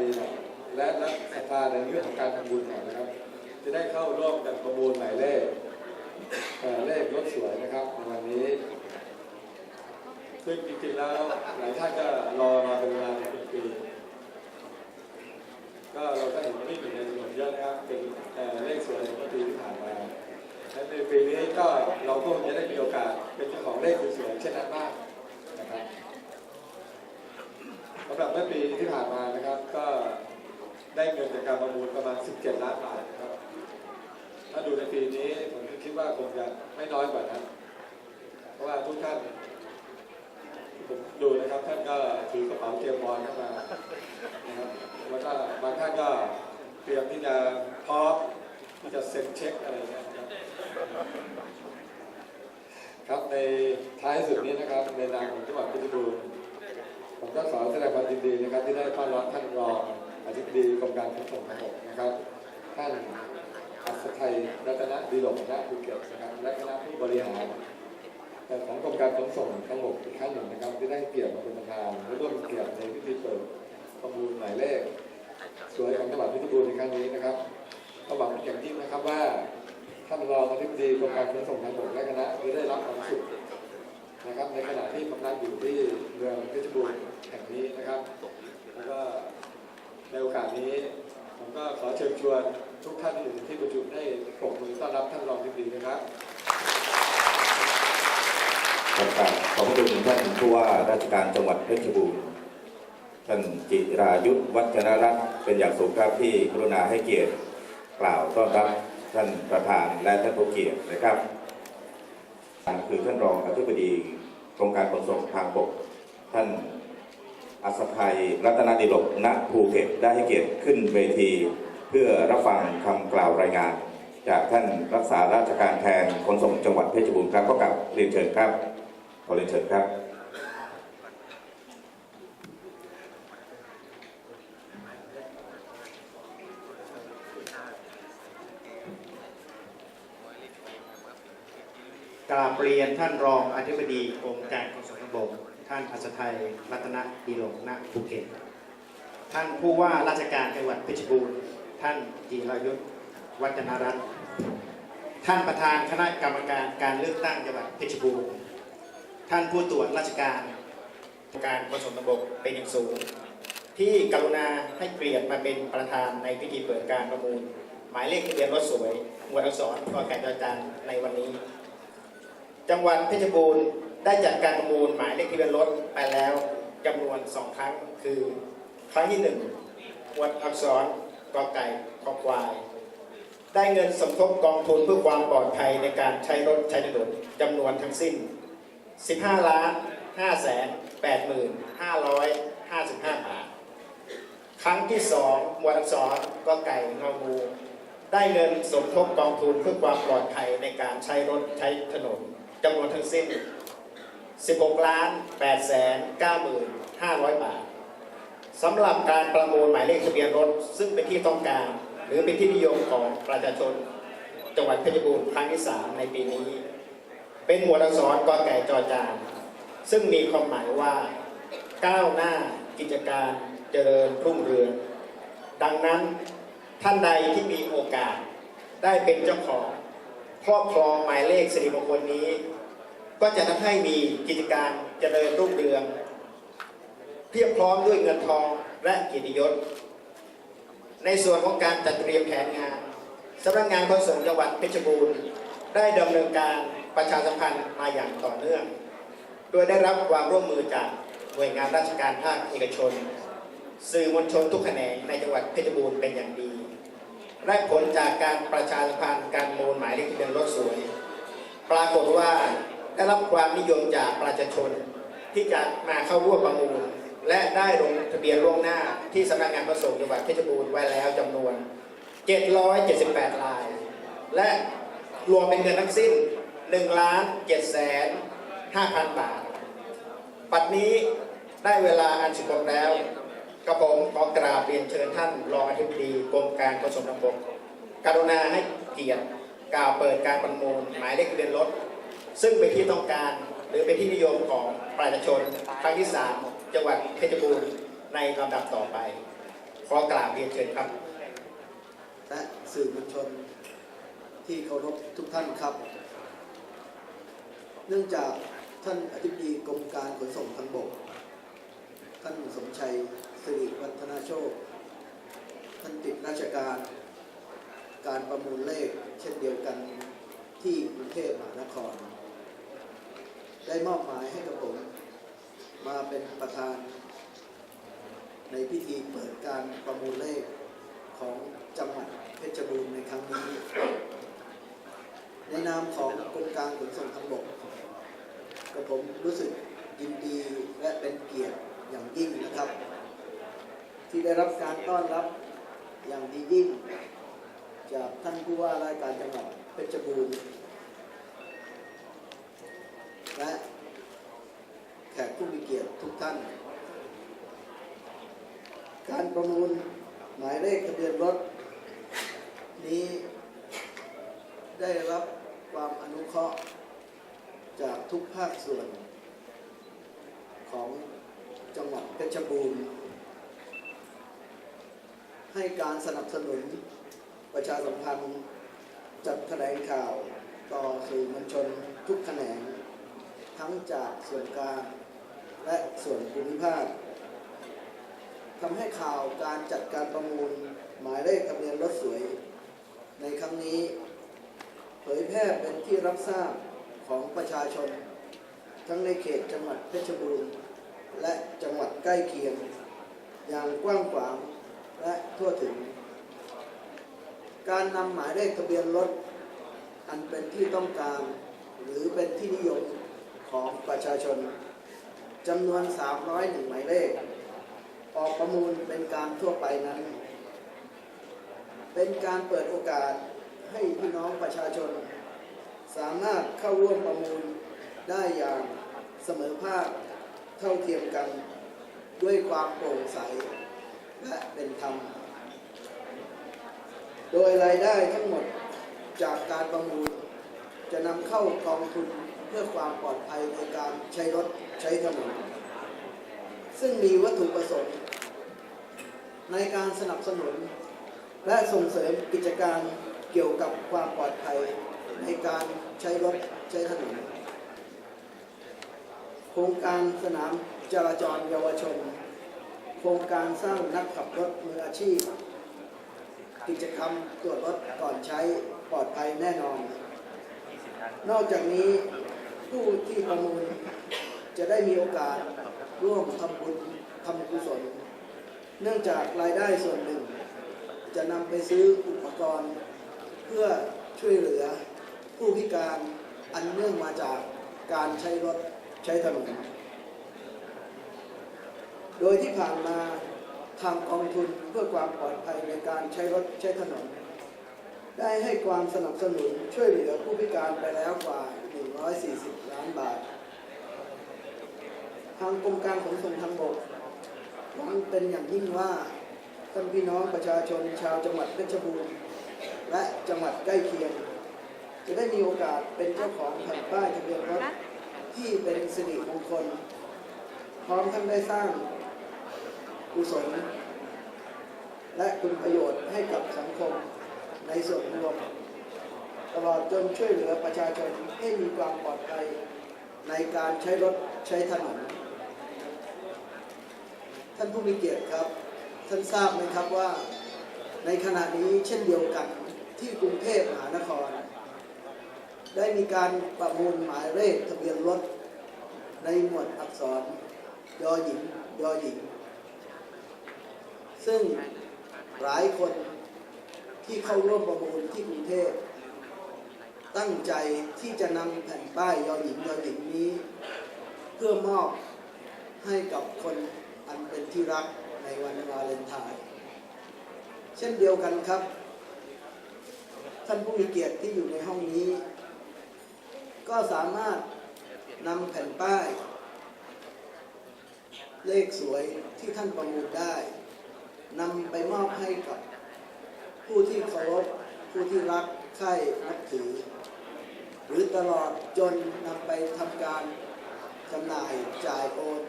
ดีเนี่ยและและศรัทธาในเรื่องของการทำบุญเนี่ยนะครับ จะได้เข้าร่วมกันประมูลหมายเลขเลขรถสวยนะครับในวันนี้ ซึ่งจริงๆแล้วหลายท่านก็รอมาเป็นเวลาเป็นปีก็เราก็เห็นวิ่งอยู่ในจำนวนเยอะนะครับเป็นเลขสวยของปีที่ผ่านมาและในปีนี้ก็เราก็จะได้มีโอกาสเป็นเจ้าของเลขสวยเช่นนั้นบ้างนะครับ สำหรับเมื่อปีที่ผ่านมานะครับ ก็ได้เงินจากการประมูลประมาณ 17 ล้านบาทนะครับ ถ้าดูในปีนี้ผมคิดว่าคงจะไม่น้อยกว่านั้น เพราะว่าทุกท่านผมดูนะครับท่านก็ถือกระเป๋าเตรียมบอลเข้ามานะครับแล้วก็บางท่านก็เตรียมที่จะพร้อมที่จะเซ็นเช็คอะไรเงี้ยนะครับครับในท้ายสุดนี้นะครับในนามของจังหวัดเพชรบูรณ์ ผมก็ขอแสดงความยินดีนะครับที่ได้ต้อนรับท่านรองอธิบดีกรมการขนส่งทางบกนะครับ ท่านอัศไทยรัตนดีหลกณภูเก็ตนะครับและคณะผู้บริหารแต่ของกรมการขนส่งทั้งหมดอีกครั้งหนึ่งนะครับ ที่ได้เกียรติมาเป็นประธานและร่วมเกียรติในพิธีเปิดประมูลหมายเลข สวยของจังหวัดพชรบูรณ์ในครั้งนี้นะครับก็หวังอย่างยิ่งนะครับว่าท่านรองอธิบดีกรมการขนส่งทางบกและคณะจะได้รับความสุข นะครับในขณะที่กำลังอยู่ที่เมืองเพชรบูรณ์แห่งนี้นะครับแล้วก็ในโอกาสนี้ ผมก็ขอเชิญชวนทุกท่านที่อยู่ที่ประชุมให้ปรบมือต้อนรับท่านรองอธิบดีนะครับครับขอบพระคุณท่านผู้ว่าราชการจังหวัดเพชรบูรณ์ท่านจิรายุทธวัฒนรัตน์เป็นอย่างสูงครับที่กรุณาให้เกียรติกล่าวต้อนรับท่านประธานและท่านผู้เกียรตินะครับ คือท่านรองอธิบดีกรมการขนส่งทางบกท่านอัศภัยรัตนดิลกณภูเก็ตได้ให้เกียรติขึ้นเวที เพื่อรับฟังคำกล่าวรายงาน จากท่านรักษาราชการแทนขนส่งจังหวัดเพชรบูรณ์ครับก็กลับเรียนเชิญครับขอเรียนเชิญครับ ก ราบเรียนท่านรองอธิบดีกรมการขนส่งทางบกท่านอัศทัยรัตนดีหลงณภูเก็ตท่านผู้ว่าราชการจังหวัดเพชรบูรณ์ ท่านจิรยุทธวัฒนรัตน์ท่านประธานคณะกรรมการการเลือกตั้งจังหวัดเพชรบูรณ์ ท่านผู้ตรวจราชการการขนส่งทางบกเป็นอย่างสูง ที่กรุณาให้เกียรติมาเป็นประธานในพิธีเปิดการประมูล หมายเลขทะเบียนรถสวยหมวดอักษรกอไก่จอจานในวันนี้ จังหวัดเพชรบูรณ์ได้จัดการประมูลหมายเลขทะเบียนรถไปแล้วจำนวนสองครั้ง คือ ครั้งที่หนึ่งหมวดอักษรกอไก่คอควาย ได้เงินสมทบกองทุนเพื่อความปลอดภัยในการใช้รถใช้ถนนจำนวนทั้งสิ้น 15ล้าน5แสน8หมื่น555 บาท ครั้งที่สองหมวดอักษรก็ไก่งองูได้เงินสมทบกองทุนเพื่อความปลอดภัยในการใช้รถใช้ถนน จำนวนทั้งสิ้น 16ล้าน8แสน9หมื่น500 บาทสำหรับการประมูลหมายเลขทะเบียนรถ ซึ่งเป็นที่ต้องการ หรือเป็นที่นิยมของประชาชน จังหวัดเพชรบูรณ์ครั้งที่ 3 ในปีนี้ เป็นหมวดอักษรกอไก่จอจานซึ่งมีความหมายว่า ก้าวหน้ากิจการเจริญรุ่งเรือง ดังนั้นท่านใดที่มีโอกาสได้เป็นเจ้าของ ครอบครองหมายเลขสิริมงคลนี้ ก็จะทำให้มีกิจการเจริญรุ่งเรืองเพียบพร้อมด้วยเงินทองและกียรติยศ ในส่วนของการจัดเตรียมแผนงานสำนักงานขนส่งจังหวัดเพชรบูรณ์ ได้ดำเนินการประชาสัมพันธ์มาอย่างต่อเนื่อง โดยได้รับความร่วมมือจากหน่วยงานราชการภาคเอกชน สื่อมวลชนทุกแขนงในจังหวัดเพชรบูรณ์เป็นอย่างดี ได้ผลจากการประชาสัมพันธ์การโมลหมายเลขทะเบียนรถสวย ปรากฏว่าได้รับความนิยมจากประชาชนที่จะมาเข้าร่วมประมูล และได้ลงทะเบียนล่วงหน้าที่สำนักงานขนส่งจังหวัดเพชรบูรณ์ไว้แล้วจำนวน 778ราย และรวมเป็นเงินทั้งสิ้น1ล้าน7แสน5,000บาท ปัจจุบันนี้ได้เวลาอันสุดมแล้ว กระผมขอกราบเรียนเชิญท่านรองอธิบดีกรมการขนส่งทางบกกรุณาให้เกียรติกล่าวเปิดการประมูลหมายเลขทะเบียนรถ ซึ่งเป็นที่ต้องการหรือเป็นที่นิยมของประชาชนครั้งที่ 3 จังหวัดเพชรบูรณ์ในลำดับต่อไปขขอกราบเรียนเชิญครับ และสื่อมวลชนที่เคารพทุกท่านครับ เนื่องจากท่านอธิบดีกรมการขนส่งทางบก ท่านสมชัย สิริวัฒนาโชค ท่านติดราชการ การประมูลเลขเช่นเดียวกันที่กรุงเทพมหานคร ได้มอบหมายให้กับผม มาเป็นประธาน ในพิธีเปิดการประมูลเลขของจังหวัดเพชรบูรณ์ในครั้งนี้ ในนามของกรมการขนส่งทางบกกับผมรู้สึกยินดีและเป็นเกียรติอย่างยิ่งนะครับ ที่ได้รับการต้อนรับอย่างดียิ่ง จากท่านผู้ว่าราชการจังหวัดเพชรบูรณ์และแขกผู้มีเกียรติทุกท่าน การประมูลหมายเลขทะเบียนรถ นี้ได้รับความอนุเคราะห์จากทุกภาคส่วนของจังหวัดเพชรบูรณ์ ให้การสนับสนุนประชาสัมพันธ์จัดแถลงข่าวต่อสื่อมวลชนทุกแขนง ทั้งจากส่วนกลางและส่วนภูมิภาคทำให้ข่าวการจัดการประมูลหมายเลขทะเบียนรถสวย ในครั้งนี้ เผยแพร่เป็นที่รับทราบของประชาชน ทั้งในเขตจังหวัดเพชรบูรณ์ และจังหวัดใกล้เคียง อย่างกว้างขวาง และทั่วถึง การนำหมายเลขทะเบียนรถ อันเป็นที่ต้องการ หรือเป็นที่นิยมของประชาชนจำนวน 301 หมายเลข ออกประมูลเป็นการทั่วไปนั้น เป็นการเปิดโอกาสให้พี่น้องประชาชน สามารถเข้าร่วมประมูลได้อย่างเสมอภาคเท่าเทียมกัน ด้วยความโปร่งใส และเป็นธรรม โดยรายได้ทั้งหมดจากการประมูล จะนำเข้ากองทุนเพื่อความปลอดภัยในการใช้รถใช้ถนน ซึ่งมีวัตถุประสงค์ ในการสนับสนุน และส่งเสริมกิจการเกี่ยวกับความปลอดภัยในการใช้รถใช้ถนน โครงการสนามจราจรเยาวชน โครงการสร้างนักขับรถมืออาชีพ กิจกรรมตรวจรถก่อนใช้ปลอดภัยแน่นอน นอกจากนี้ผู้ที่ประมูลจะได้มีโอกาสร่วมทำบุญทำกุศล เนื่องจากรายได้ส่วนหนึ่ง จะนำไปซื้ออุปกรณ์ เพื่อช่วยเหลือผู้พิการอันเนื่องมาจากการใช้รถใช้ถนน โดยที่ผ่านมาทางกองทุนเพื่อความปลอดภัยในการใช้รถใช้ถนน ได้ให้ความสนับสนุนช่วยเหลือผู้พิการไปแล้วกว่า 140 ล้านบาท ทางกรมการขนส่งทางบกหวังเป็นอย่างยิ่งว่าท่านพี่น้องประชาชนชาวจังหวัดเพชรบูรณ์และจังหวัดใกล้เคียง จะได้มีโอกาสเป็นเจ้าของแผ่นป้ายทะเบียนรถที่เป็นสิริมงคล พร้อมทั้งได้สร้าง กุศลและคุณประโยชน์ให้กับสังคมในส่วนรวมตลอดจนช่วยเหลือประชาชนให้มีความปลอดภัยในการใช้รถใช้ถนน ท่านผู้มีเกียรติครับ ท่านทราบไหมครับว่า ในขณะนี้เช่นเดียวกันที่กรุงเทพมหานคร ได้มีการประมูลหมายเลขทะเบียนรถ ในหมวดอักษรยอหญิงยอหญิง ซึ่งหลายคนที่เข้าร่วมประมูลที่กรุงเทพ ตั้งใจที่จะนำแผ่นป้ายยอหญิงยอหญิงนี้ เพื่อมอบให้กับคนอันเป็นที่รักในวันวาเลนไทน์เช่นเดียวกันครับ ท่านผู้มีเกียรติที่อยู่ในห้องนี้ ก็สามารถนำแผ่นป้าย เลขสวยที่ท่านประมูลได้ นำไปมอบให้กับผู้ที่เคารพผู้ที่รักใคร่นับถือ หรือตลอดจนนำไปทำการจำหน่ายจ่ายโอน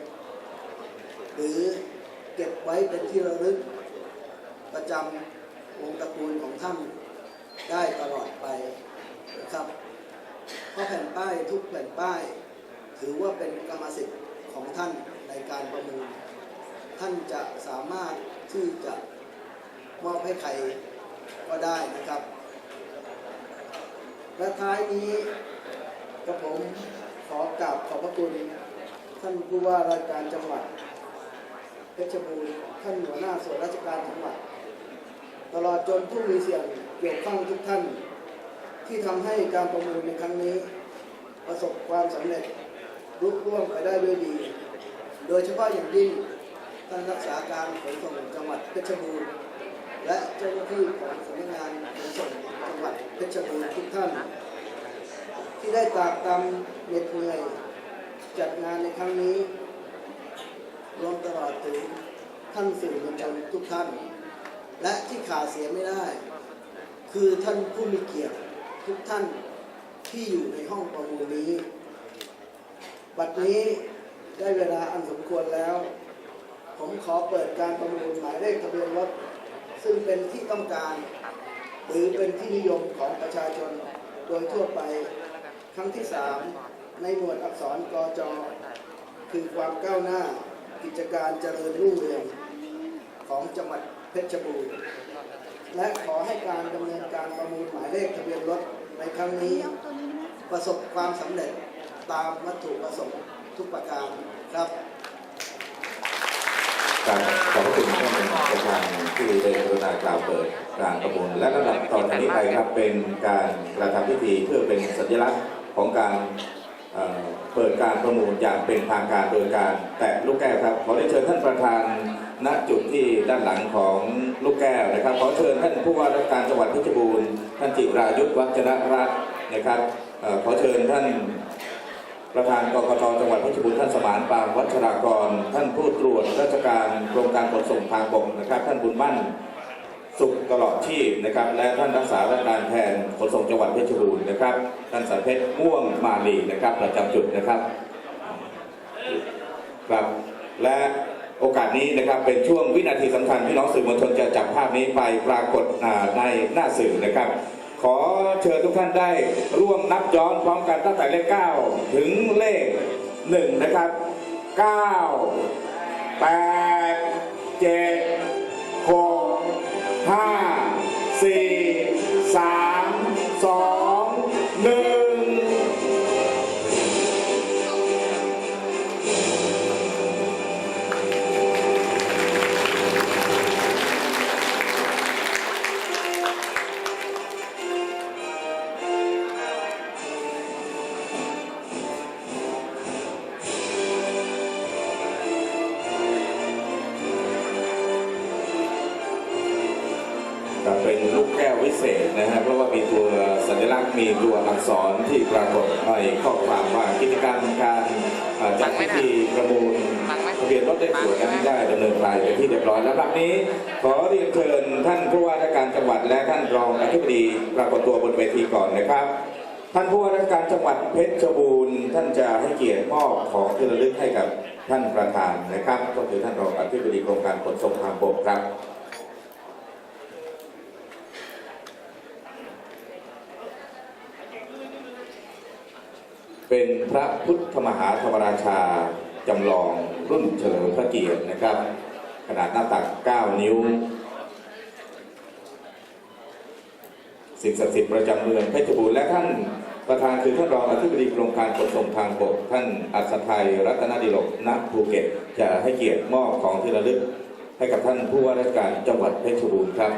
หรือเก็บไว้เป็นที่ระลึก ประจำวงตระกูลของท่านได้ตลอดไปนะครับเพราะแผ่นป้ายทุกแผ่นป้าย ถือว่าเป็นกรรมสิทธิ์ของท่านในการประมูล ท่านจะสามารถที่จะมอบให้ใครก็ได้นะครับ และท้ายนี้กระผมขอกราบขอบพระคุณท่านผู้ว่าราชการจังหวัดเพชรบูรณ์ท่านหัวหน้าส่วนราชการจังหวัด ตลอดจนผู้มีเสียงเกี่ยวข้องทุกท่าน ที่ทำให้การประมูลในครั้งนี้ ประสบความสำเร็จรุล่วงไปได้ด้วยดี โดยเฉพาะอย่างยิ่ง ท่านรักษาการขนส่งจังหวัดเพชรบูรณ์และเจ้าหน้าที่ของสำนักงานขนส่งจังหวัดเพชรบูรณ์ทุกท่าน ที่ได้ตากตำเหน็ดเหนื่อยจัดงานในครั้งนี้ รวมตลอดถึงท่านสื่อมวลชนทุกท่าน และที่ขาดเสียไม่ได้ คือท่านผู้มีเกียรติทุกท่านที่อยู่ในห้องประมูลนี้ บัดนี้ได้เวลาอันสมควรแล้ว ผมขอเปิดการประมูลหมายเลขทะเบียนรถ ซึ่งเป็นที่ต้องการ หรือเป็นที่นิยมของประชาชนโดยทั่วไป ครั้งที่ 3 ในหมวดอักษรกจ คือความก้าวหน้ากิจการเจริญรุ่งเรืองของจังหวัดเพชรบูรณ์และขอให้การดำเนินการประมูลหมายเลขทะเบียนรถในครั้งนี้ ประสบความสำเร็จตามวัตถุประสงค์ทุกประการครับ การขอบพระคุณท่านประธานที่ได้กรุณากล่าวเปิดการประมูลและลำดับตอจากนี้ไปครับเป็นการกระทำพิธีเพื่อเป็นสัญลักษณ์ของการเปิดการประมูลอย่างเป็นทางการโดยการแตะลูกแก้วครับขอได้เชิญท่านประธานณจุดที่ด้านหลังของลูกแก้วนะครับขอเชิญท่านผู้ว่าราชการจังหวัดเพชรบูรณ์ท่านจิรายุทธวัฒนรัตน์นะครับขอเชิญท่าน ประธานกกตจังหวัดเพชรบูรณ์ท่านสมานปางวัชรากร ท่านผู้ตรวจราชการกรมการขนส่งทางบกนะครับ ท่านบุญมั่นสุขตลอดชีพนะครับ และท่านรักษาราชการแทนขนส่งจังหวัดเพชรบูรณ์นะครับท่านสารเพชรม่วงมาลีนะครับ ประจำจุดนะครับครับ และโอกาสนี้นะครับเป็นช่วงวินาทีสำคัญที่น้องสื่อมวลชนจะจับภาพนี้ไปปรากฏในหน้าสื่อนะครับ ขอเชิญทุกท่านได้ร่วมนับย้อนพร้อมกันตั้งแต่เลข 9 ถึงเลข 1 นะครับ 9 8 7 6 5 4 ร้อยแล้วบัดนี้ ขอเรียนเชิญท่านผู้ว่าราชการจังหวัดและท่านรองอธิบดีปรากฏตัวบนเวทีก่อนนะครับ ท่านผู้ว่าราชการจังหวัดเพชรบูรณ์ท่านจะให้เกียรติมอบของที่ระลึกให้กับท่านประธานนะครับ ก็คือท่านรองอธิบดีกรมการขนส่งทางบกครับเป็นพระพุทธมหาธรรมราชาจำลองรุ่นเฉลิมพระเกียรตินะครับ ขนาดหน้าตัก 9 นิ้ว สิ่งศักดิ์สิทธิ์ประจำเมืองเพชรบูรณ์และท่านประธานคือท่านรองอธิบดีกรมการขนส่งทางบกท่านอัศทัยรัตนดิลกณภูเก็ต จะให้เกียรติมอบของที่ระลึก ให้กับท่านผู้ว่าราชการจังหวัดเพชรบูรณ์ครับ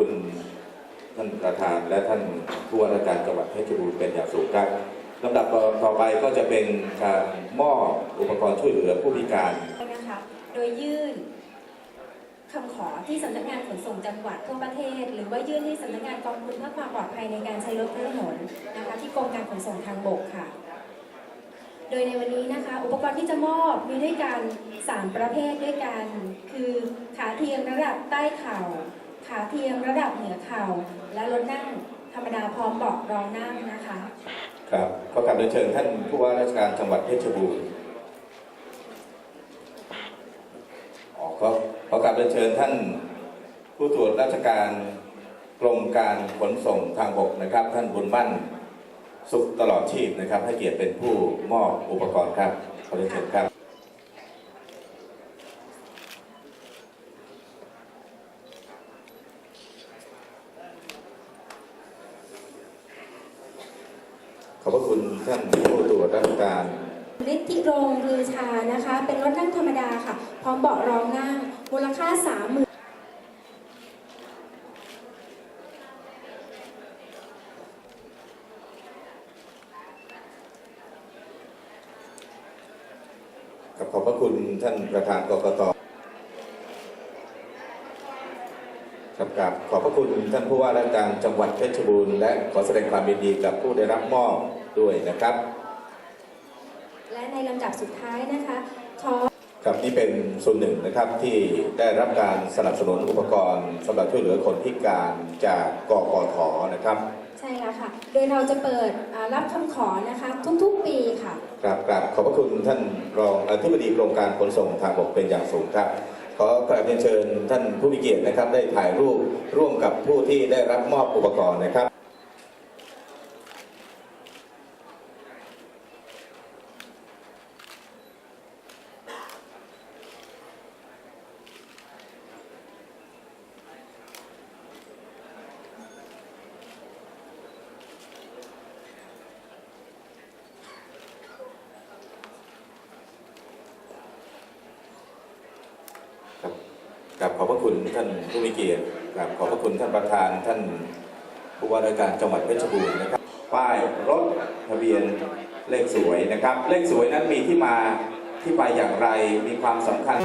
คุณท่านประธานและท่านผู้ว่าราชการจังหวัดเพชรบูรณ์เป็นอย่างสูงครับลำดับต่อไปก็จะเป็นการมอบอุปกรณ์ช่วยเหลือผู้พิการนะคะโดยยื่นคำขอที่สำนักงานขนส่งจังหวัดทั่วประเทศ หรือว่ายื่นที่สำนักงานกองทุนเพื่อความปลอดภัยในการใช้รถถนนนะคะที่กรมการขนส่งทางบกค่ะ โดยในวันนี้นะคะ อุปกรณ์ที่จะมอบมีด้วยกัน3ประเภทด้วยกัน คือขาเทียมระดับใต้เข่า ขาเทียมระดับเหนือเข่า และรถนั่งธรรมดาพร้อมเบาะรองนั่งนะคะครับขอกลับเรียเชิญท่านผู้ว่าราชการจังหวัดเพชรบูรณ์อ๋อขอขอกลับเรียนเชิญท่านผู้ตรวจราชการกรมการขนส่งทางบกนะครับ ท่านบุญมั่นสุขตลอดชีพนะครับ ให้เกียรติเป็นผู้มอบอุปกรณ์ครับขอเรียนเชิญครับ ขอบพระคุณท่านผู้ตรวจราชการฤทธิโรงรือชานะคะ เป็นรถนั่งธรรมดาค่ะ พร้อมเบาะรองนั่งมูลค่า3 0,000ครับขอบพระคุณท่านประธานกกต ครับกับขอบพระคุณท่านผู้ว่าราชการจังหวัดเพชรบูรณ์และขอแสดงความยินดีกับผู้ได้รับมอบด้วยนะครับ และในลำดับสุดท้ายนะคะขอครับนี่เป็นส่วนหนึ่งนะครับที่ได้รับการสนับสนุนอุปกรณ์สำหรับช่วยเหลือคนพิการจากกกทนะครับ ใช่แล้วค่ะ โดยเราจะเปิดอ่ารับคำขอนะคะ ทุกๆปีค่ะครับกราบขอบพระคุณท่านรองอธิบดีกรมการขนส่งทางบกเป็นอย่างสูงครับ ขอกราบเรียนเชิญท่านผู้มีเกียรตินะครับ ได้ถ่ายรูปร่วมกับผู้ที่ได้รับมอบอุปกรณ์นะครับครับ กับขอบพระคุณท่านผู้มีเกียรติกับขอบพระคุณท่านประธานท่านผู้ว่าราชการจังหวัดเพชรบูรณ์นะครับ ป้ายรถทะเบียนเลขสวยนะครับ เลขสวยนั้นมีที่มาที่ไปอย่างไรมีความสำคัญ